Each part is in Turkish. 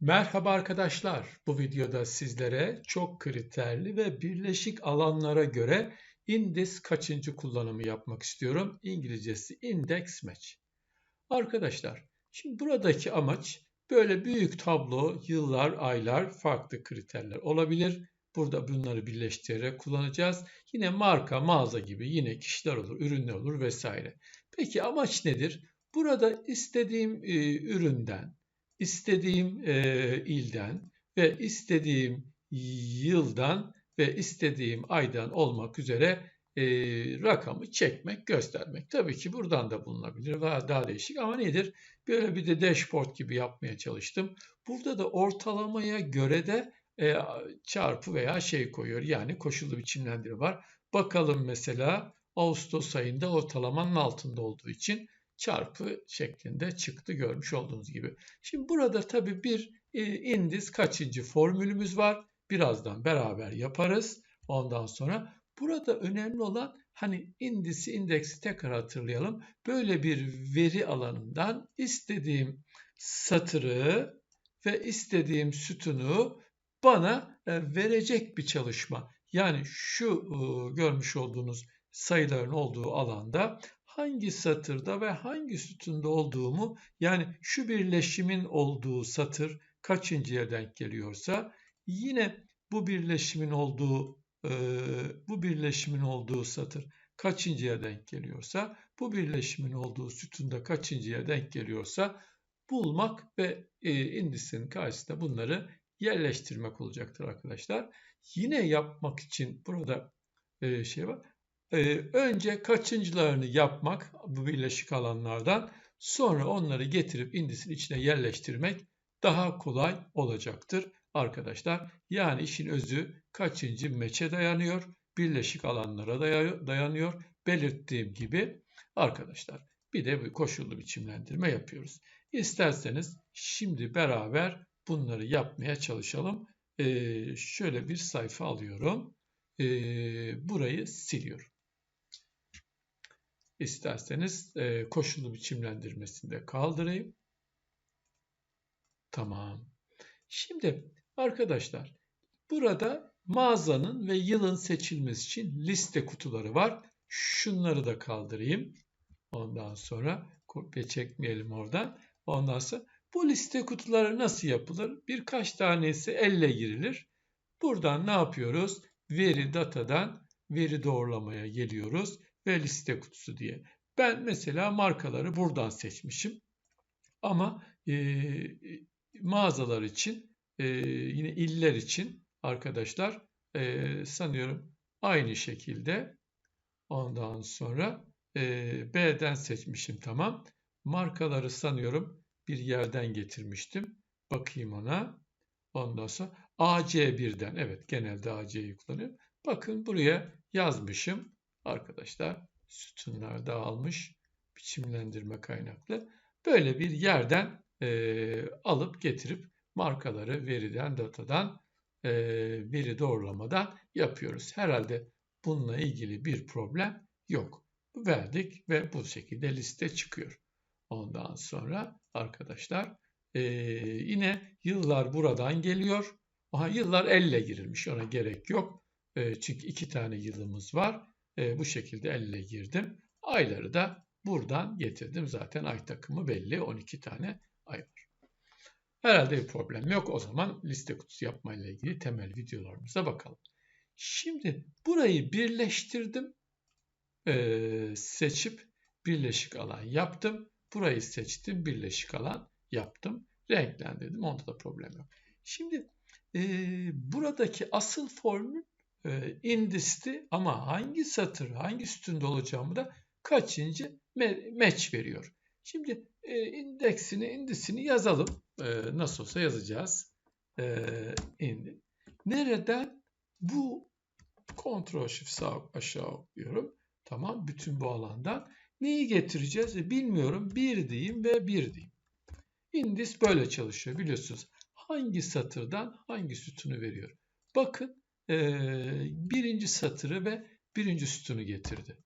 Merhaba arkadaşlar. Bu videoda sizlere çok kriterli ve birleşik alanlara göre index kaçıncı kullanımı yapmak istiyorum. İngilizcesi index match. Arkadaşlar, şimdi buradaki amaç böyle büyük tablo, yıllar, aylar, farklı kriterler olabilir. Burada bunları birleştirerek kullanacağız. Yine marka, mağaza gibi yine kişiler olur, ürünler olur vesaire. Peki amaç nedir? Burada istediğim e, üründen, istediğim e, ilden ve istediğim yıldan ve istediğim aydan olmak üzere e, rakamı çekmek, göstermek. Tabii ki buradan da bulunabilir veya daha değişik ama nedir? Böyle bir de dashboard gibi yapmaya çalıştım. Burada da ortalamaya göre de e, çarpı veya şey koyuyor. Yani koşullu biçimlendirme var. Bakalım mesela Ağustos ayında ortalamanın altında olduğu için çarpı şeklinde çıktı görmüş olduğunuz gibi. Şimdi burada tabii bir e, indiz kaçıncı formülümüz var. Birazdan beraber yaparız. Ondan sonra burada önemli olan hani indisi indeksi tekrar hatırlayalım. Böyle bir veri alanından istediğim satırı ve istediğim sütunu bana e, verecek bir çalışma. Yani şu e, görmüş olduğunuz sayıların olduğu alanda hangi satırda ve hangi sütunda olduğumu yani şu birleşimin olduğu satır kaçıncıya denk geliyorsa yine bu birleşimin olduğu e, bu birleşimin olduğu satır kaçıncıya denk geliyorsa bu birleşimin olduğu sütunda kaçıncıya denk geliyorsa bulmak ve e, indisin karşısında bunları yerleştirmek olacaktır arkadaşlar. Yine yapmak için burada e, şey var. Ee, önce kaçıncılarını yapmak bu birleşik alanlardan sonra onları getirip indisin içine yerleştirmek daha kolay olacaktır arkadaşlar. Yani işin özü kaçıncı meçe dayanıyor, birleşik alanlara dayanıyor. Belirttiğim gibi arkadaşlar bir de bir koşullu biçimlendirme yapıyoruz. İsterseniz şimdi beraber bunları yapmaya çalışalım. Ee, şöyle bir sayfa alıyorum. Ee, burayı siliyorum. İsterseniz e, koşullu biçimlendirmesini de kaldırayım. Tamam. Şimdi arkadaşlar burada mağazanın ve yılın seçilmesi için liste kutuları var. Şunları da kaldırayım. Ondan sonra kopya çekmeyelim oradan. Ondan sonra bu liste kutuları nasıl yapılır? Birkaç tanesi elle girilir. Buradan ne yapıyoruz? Veri datadan veri doğrulamaya geliyoruz ve liste kutusu diye. Ben mesela markaları buradan seçmişim. Ama e, mağazalar için e, yine iller için arkadaşlar e, sanıyorum aynı şekilde ondan sonra e, B'den seçmişim tamam. Markaları sanıyorum bir yerden getirmiştim. Bakayım ona. Ondan sonra AC1'den evet genelde AC'yi kullanıyorum. Bakın buraya yazmışım arkadaşlar sütunlar dağılmış biçimlendirme kaynaklı. Böyle bir yerden e, alıp getirip markaları veriden, datadan, e, veri doğrulamadan yapıyoruz. Herhalde bununla ilgili bir problem yok. Verdik ve bu şekilde liste çıkıyor. Ondan sonra arkadaşlar e, yine yıllar buradan geliyor. Aha, yıllar elle girilmiş ona gerek yok. E, çünkü iki tane yılımız var e, bu şekilde elle girdim. Ayları da buradan getirdim. Zaten ay takımı belli. 12 tane ay var. Herhalde bir problem yok. O zaman liste kutusu yapma ile ilgili temel videolarımıza bakalım. Şimdi burayı birleştirdim. Ee, seçip birleşik alan yaptım. Burayı seçtim. Birleşik alan yaptım. Renklendirdim. Onda da problem yok. Şimdi e, buradaki asıl formül e, indisti ama hangi satır, hangi sütunda olacağımı da kaçıncı match veriyor. Şimdi e, indeksini, indisini yazalım. E, nasıl olsa yazacağız. E, indi. Nereden? Bu Ctrl Shift sağ aşağı diyorum. Tamam. Bütün bu alandan. Neyi getireceğiz? E, bilmiyorum. Bir diyeyim ve bir diyeyim. Indis böyle çalışıyor biliyorsunuz. Hangi satırdan hangi sütunu veriyor? Bakın birinci satırı ve birinci sütunu getirdi.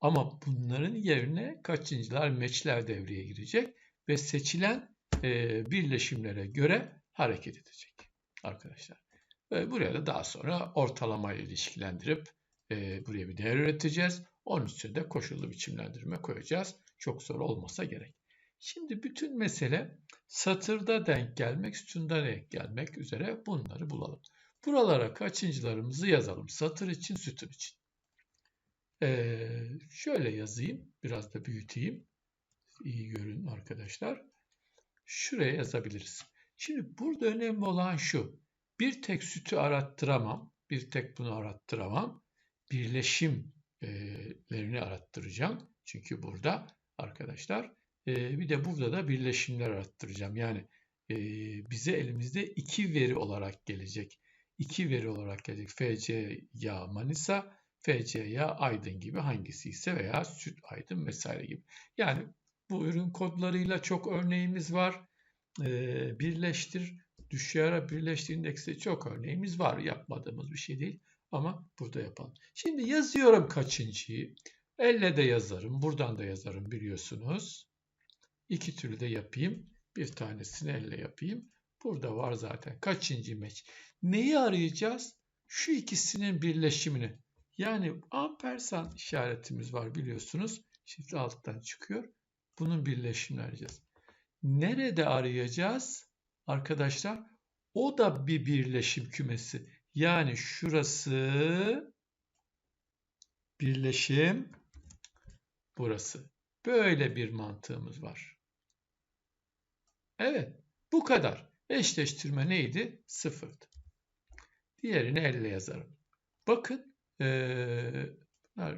Ama bunların yerine kaçıncılar meçler devreye girecek ve seçilen birleşimlere göre hareket edecek arkadaşlar. Ve buraya da daha sonra ortalama ile ilişkilendirip e, buraya bir değer üreteceğiz. Onun üstüne de koşullu biçimlendirme koyacağız. Çok zor olmasa gerek. Şimdi bütün mesele satırda denk gelmek, sütunda denk gelmek üzere bunları bulalım. Buralara kaçıncılarımızı yazalım. Satır için, sütun için. Ee, şöyle yazayım. Biraz da büyüteyim. İyi görün arkadaşlar. Şuraya yazabiliriz. Şimdi burada önemli olan şu. Bir tek sütü arattıramam. Bir tek bunu arattıramam. Birleşimlerini arattıracağım. Çünkü burada arkadaşlar bir de burada da birleşimler arattıracağım. Yani bize elimizde iki veri olarak gelecek. İki veri olarak gelecek. FC ya Manisa, FC ya Aydın gibi hangisi ise veya Süt Aydın vesaire gibi. Yani bu ürün kodlarıyla çok örneğimiz var. Birleştir, düşüyara birleştir indeksi çok örneğimiz var. Yapmadığımız bir şey değil. Ama burada yapalım. Şimdi yazıyorum kaçıncıyı. Elle de yazarım. Buradan da yazarım biliyorsunuz. İki türlü de yapayım. Bir tanesini elle yapayım. Burada var zaten. Kaçıncı meç? Neyi arayacağız? Şu ikisinin birleşimini. Yani ampersan işaretimiz var biliyorsunuz. Şifre alttan çıkıyor. Bunun birleşimini arayacağız. Nerede arayacağız? Arkadaşlar o da bir birleşim kümesi. Yani şurası birleşim burası. Böyle bir mantığımız var. Evet bu kadar. Eşleştirme neydi? Sıfırdı. Diğerini elle yazarım. Bakın ee, e,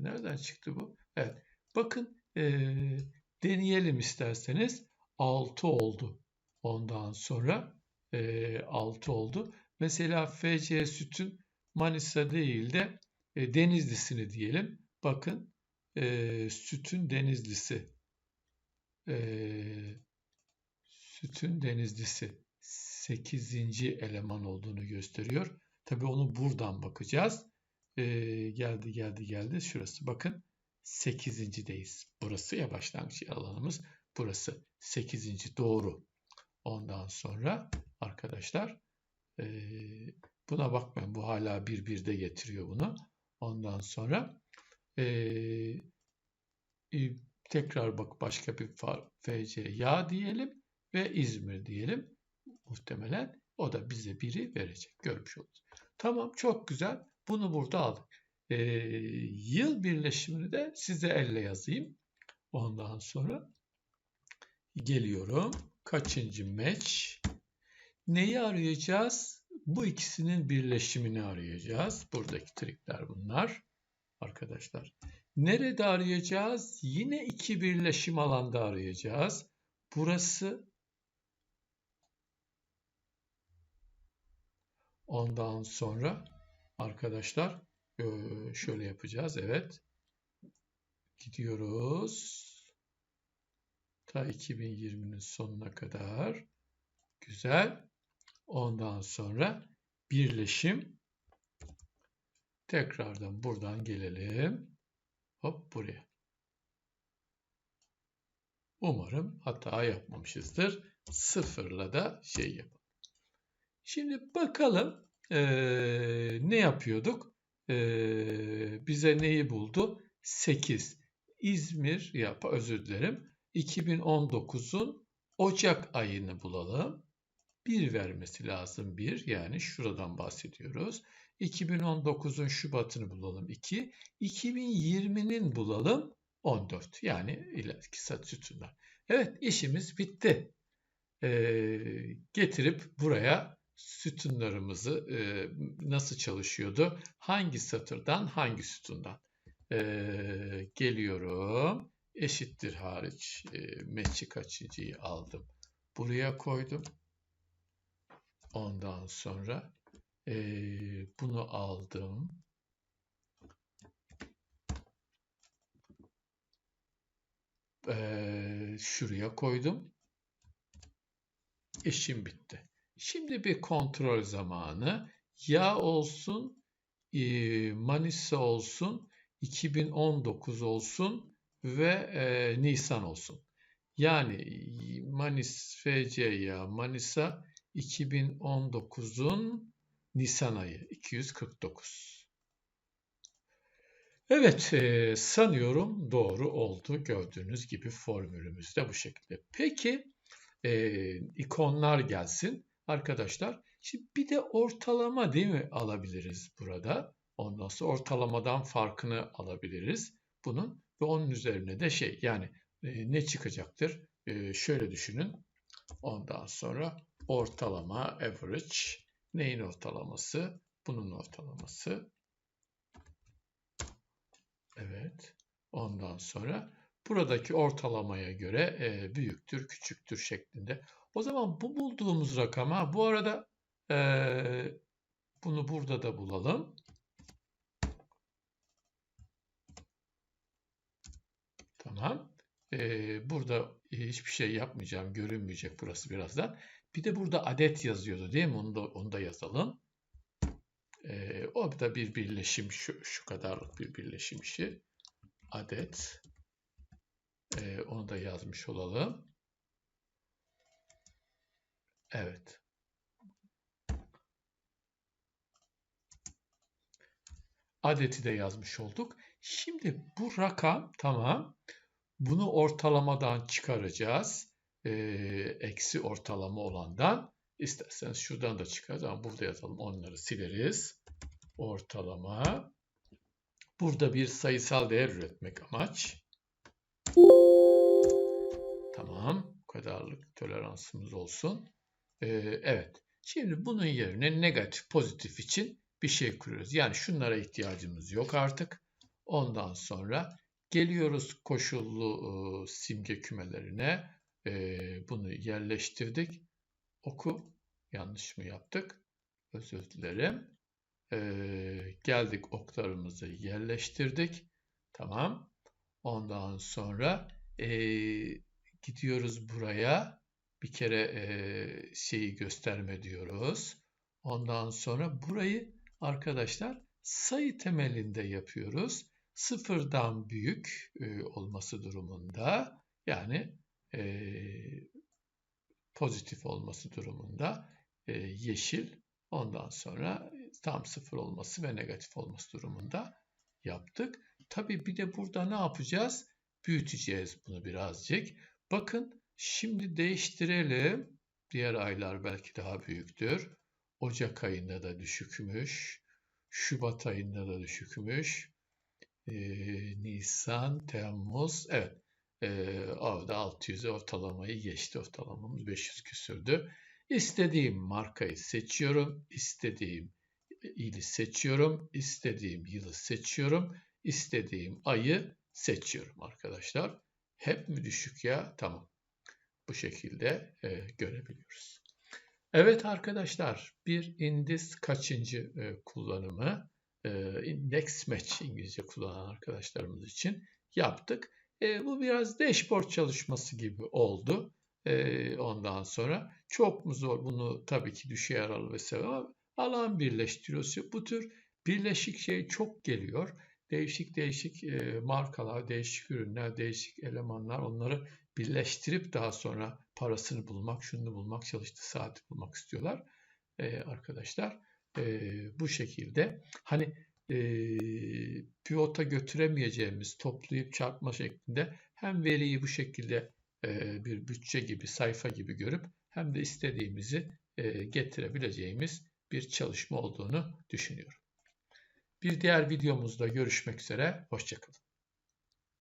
nereden çıktı bu? Evet. Bakın e, deneyelim isterseniz. 6 oldu. Ondan sonra e, 6 oldu. Mesela FC sütün Manisa değil de e, Denizlisini diyelim. Bakın e, sütün Denizlisi. E, sütün Denizlisi 8. eleman olduğunu gösteriyor. Tabi onu buradan bakacağız. E, geldi geldi geldi. Şurası bakın 8.deyiz. Burası ya başlangıç alanımız. Burası 8. doğru. Ondan sonra arkadaşlar e, buna bakmayın. Bu hala bir birde getiriyor bunu. Ondan sonra e, e, tekrar bak başka bir FC ya diyelim ve İzmir diyelim. Muhtemelen o da bize biri verecek. Görmüş oluruz. Tamam çok güzel. Bunu burada aldık. E, yıl birleşimini de size elle yazayım. Ondan sonra geliyorum. Kaçıncı match? Neyi arayacağız? Bu ikisinin birleşimini arayacağız. Buradaki trikler bunlar. Arkadaşlar. Nerede arayacağız? Yine iki birleşim alanda arayacağız. Burası ondan sonra arkadaşlar şöyle yapacağız. Evet. Gidiyoruz. Ta 2020'nin sonuna kadar. Güzel. Ondan sonra birleşim. Tekrardan buradan gelelim. Hop buraya. Umarım hata yapmamışızdır. Sıfırla da şey yapalım. Şimdi bakalım ee, ne yapıyorduk? Ee, bize neyi buldu? 8. İzmir, ya özür dilerim. 2019'un Ocak ayını bulalım. 1 vermesi lazım 1 yani şuradan bahsediyoruz. 2019'un Şubat'ını bulalım 2. 2020'nin bulalım 14 yani ileriki sat sütunlar. Evet işimiz bitti. Ee, getirip buraya sütunlarımızı e, nasıl çalışıyordu? Hangi satırdan hangi sütundan? Ee, geliyorum eşittir hariç e, meçi kaçıncıyı aldım. Buraya koydum. Ondan sonra e, bunu aldım. E, şuraya koydum. İşim bitti. Şimdi bir kontrol zamanı. Ya olsun, e, Manisa olsun, 2019 olsun, ve e, Nisan olsun. Yani Manis FC ya Manisa 2019'un Nisan ayı 249. Evet, e, sanıyorum doğru oldu. Gördüğünüz gibi formülümüz de bu şekilde. Peki, ikonlar gelsin. Arkadaşlar, şimdi bir de ortalama değil mi alabiliriz burada? Ondan sonra ortalamadan farkını alabiliriz bunun ve onun üzerine de şey yani e, ne çıkacaktır? E, şöyle düşünün. Ondan sonra ortalama, average. Neyin ortalaması? Bunun ortalaması. Evet. Ondan sonra buradaki ortalamaya göre e, büyüktür, küçüktür şeklinde. O zaman bu bulduğumuz rakama bu arada e, bunu burada da bulalım. Tamam. Ee, burada hiçbir şey yapmayacağım. Görünmeyecek burası birazdan. Bir de burada adet yazıyordu değil mi? Onu da, onu da yazalım. Ee, o da bir birleşim şu, şu kadarlık bir birleşim işi. Adet. Ee, onu da yazmış olalım. Evet. Adeti de yazmış olduk. Şimdi bu rakam tamam. Bunu ortalamadan çıkaracağız. Ee, eksi ortalama olandan. İsterseniz şuradan da çıkarız ama burada yazalım. Onları sileriz. Ortalama. Burada bir sayısal değer üretmek amaç. Tamam. Bu kadarlık toleransımız olsun. Ee, evet. Şimdi bunun yerine negatif pozitif için bir şey kuruyoruz. Yani şunlara ihtiyacımız yok artık. Ondan sonra geliyoruz koşullu e, simge kümelerine. E, bunu yerleştirdik. Oku. Yanlış mı yaptık? Özür dilerim. E, geldik oklarımızı yerleştirdik. Tamam. Ondan sonra e, gidiyoruz buraya. Bir kere e, şeyi gösterme diyoruz. Ondan sonra burayı arkadaşlar sayı temelinde yapıyoruz. Sıfırdan büyük e, olması durumunda yani e, pozitif olması durumunda e, yeşil ondan sonra tam sıfır olması ve negatif olması durumunda yaptık. Tabi bir de burada ne yapacağız? Büyüteceğiz bunu birazcık. Bakın şimdi değiştirelim. Diğer aylar belki daha büyüktür. Ocak ayında da düşükmüş. Şubat ayında da düşükmüş. Ee, Nisan, Temmuz, evet. Ee, orada 600 ortalamayı geçti. Ortalamamız 500 küsürdü. İstediğim markayı seçiyorum. istediğim ili seçiyorum. istediğim yılı seçiyorum. istediğim ayı seçiyorum arkadaşlar. Hep mi düşük ya? Tamam. Bu şekilde e, görebiliyoruz. Evet arkadaşlar bir indis kaçıncı e, kullanımı e, index match İngilizce kullanan arkadaşlarımız için yaptık. E, bu biraz dashboard çalışması gibi oldu. E, ondan sonra çok mu zor bunu tabii ki düşey aralı vesaire ama alan birleştiriyoruz. Bu tür birleşik şey çok geliyor. Değişik değişik e, markalar, değişik ürünler, değişik elemanlar onları birleştirip daha sonra parasını bulmak, şunu bulmak, çalıştığı saati bulmak istiyorlar e, arkadaşlar. E, bu şekilde hani e, pivota götüremeyeceğimiz toplayıp çarpma şeklinde hem veriyi bu şekilde e, bir bütçe gibi, sayfa gibi görüp hem de istediğimizi e, getirebileceğimiz bir çalışma olduğunu düşünüyorum. Bir diğer videomuzda görüşmek üzere, hoşçakalın.